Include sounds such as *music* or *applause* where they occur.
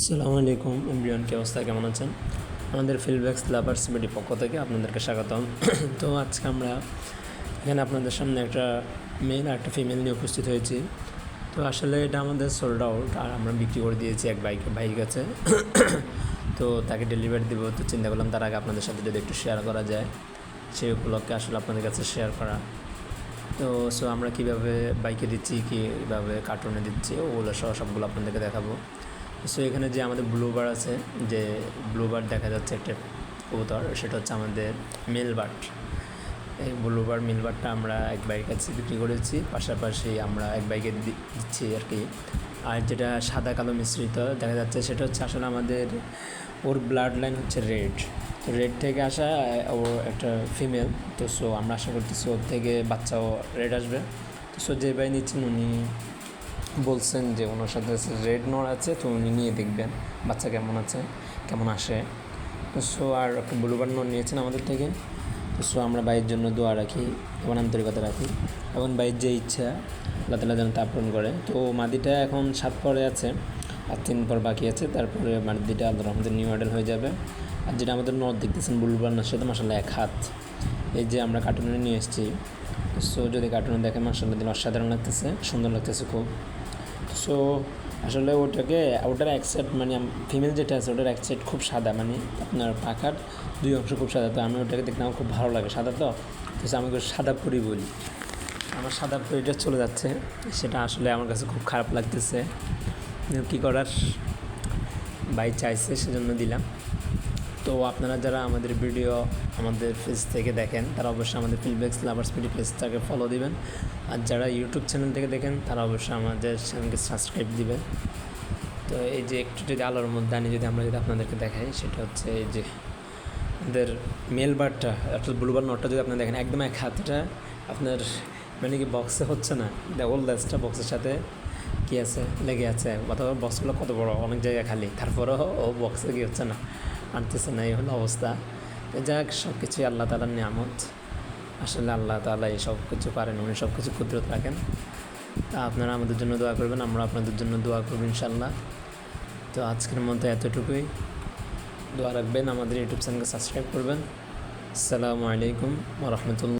আসসালামু আলাইকুম এমব্রিয়ন কি অবস্থা? কেমন আছেন? আমাদের ফিলব্যাক্স লাভার্স মিডি পক্ষ থেকে আপনাদেরকে স্বাগতম। *clears throat* তো আজকে আমরা এখানে আপনাদের সামনে একটা মেল আর একটা ফিমেল নিয়ে উপস্থিত হয়েছি। তো আসলে এটা আমাদের সোল্ড আউট আর আমরা বিক্রি করে দিয়েছি এক বাইক বাইক আছে তো তাকে ডেলিভারি দেবো, তো চিন্তা করলাম তার আগে আপনাদের সাথে যদি একটু শেয়ার করা যায় সেই উপলক্ষে আসলে আপনাদের কাছে শেয়ার করা। তো সো আমরা কীভাবে বাইকে দিচ্ছি, কীভাবে কার্টুনে দিচ্ছি, ওগুলো সহ সবগুলো আপনাদেরকে দেখাবো। সো এখানে যে আমাদের ব্লুবার আছে, যে ব্লুবার দেখা যাচ্ছে একটা কবুতর, সেটা হচ্ছে আমাদের মিলবার্ট এই ব্লুবার মিলবারটা আমরা এক বাইকের কাছে বিক্রি করেছি। পাশাপাশি আমরা এক বাইকে দিচ্ছি আর কি। আর যেটা সাদা কালো মিশ্রিত দেখা যাচ্ছে, সেটা হচ্ছে আসলে আমাদের ওর ব্লাড লাইন হচ্ছে রেড তো রেড থেকে আসা ও একটা ফিমেল তো সো আমরা আশা করতেছি ওর থেকে বাচ্চাও রেড আসবে। তো সো যে ভাই নিচ্ছেন উনি বলছেন যে ওনার সাথে রেড নর আছে, তো উনি নিয়ে দেখবেন, বাচ্চা কেমন আছে, কেমন আসে। সো, আর একটা ব্লুবার নর নিয়েছেন আমাদের থেকে। সো, আমরা বাইয়ের জন্য দোয়া রাখি এবং আন্তরিকতা রাখি, এবং বাইয়ের যে ইচ্ছা, আল্লাহ তালা যেন তা পূরণ করে। তো মাদিটা এখন সাত পরে আছে, আর তিন পর বাকি আছে, তারপরে মাদিটা আল্লাহ রহমদের নিউ মডেল হয়ে যাবে। আর যেটা আমাদের নর দেখতেছেন, ব্লুবার নর সেটা মাসাল্লাহ এক হাত। এই যে আমরা কার্টুনে নিয়ে এসেছি। সো, যদি কার্টুনে দেখে মাসাল্লাহ দিন অসাধারণ লাগতেছে, সুন্দর লাগতেছে খুব। সো আসলে ওটাকে, ওটার সাইড মানে ফিমেল যেটা আছে, ওটার সাইড খুব সাদা মানে আপনার পাখার দুই অংশ খুব সাদা। তো আমি ওটাকে দেখতে আমার খুব ভালো লাগে। সাদা তো? তো আমি সাদা পুরি বলি। আমার সাদা পুরিটা চলে যাচ্ছে। সেটা আসলে আমার কাছে খুব খারাপ লাগতেছে। কী করার? বাই চাইছে, সেজন্য দিলাম। তো আপনারা যারা আমাদের ভিডিও আমাদের পেজ থেকে দেখেন, তারা অবশ্যই আমাদের ফিলব্যাক্স লাভার্স পিডি পেজটাকে ফলো দিবেন। আর যারা ইউটিউব চ্যানেল থেকে দেখেন, তারা অবশ্যই আমাদের চ্যানেলকে সাবস্ক্রাইব দিবেন। তো এই যে একটু যদি আলোর মধ্যে আনি, যদি আমরা যদি আপনাদেরকে দেখাই, সেটা হচ্ছে এই যে আমাদের মেল বারটা অর্থাৎ ব্লুবার নটটা যদি আপনারা দেখেন, একদম এক হাতটা আপনার মানে কি বক্সে হচ্ছে না? ওল দাসটা বক্সের সাথে কী আছে, লেগে আছে? অথবা বক্সগুলো কত বড়? অনেক জায়গায় খালি। তারপরেও ও বক্সে কি হচ্ছে না? আনতেছে না, এই হলো অবস্থা। যাক সব কিছুই আল্লাহ তালার নিয়ামত। আসলে আল্লাহ তালা এই সব কিছু পারেন, উনি সব কিছু কুদরত রাখেন। তা আপনারা আমাদের জন্য দোয়া করবেন, আমরা আপনাদের জন্য দোয়া করব ইনশাল্লাহ তো আজকের মধ্যে এতটুকুই। দোয়া রাখবেন, আমাদের ইউটিউব চ্যানেলকে সাবস্ক্রাইব করবেন। আসসালামু আলাইকুম রহমতুল্লাহ।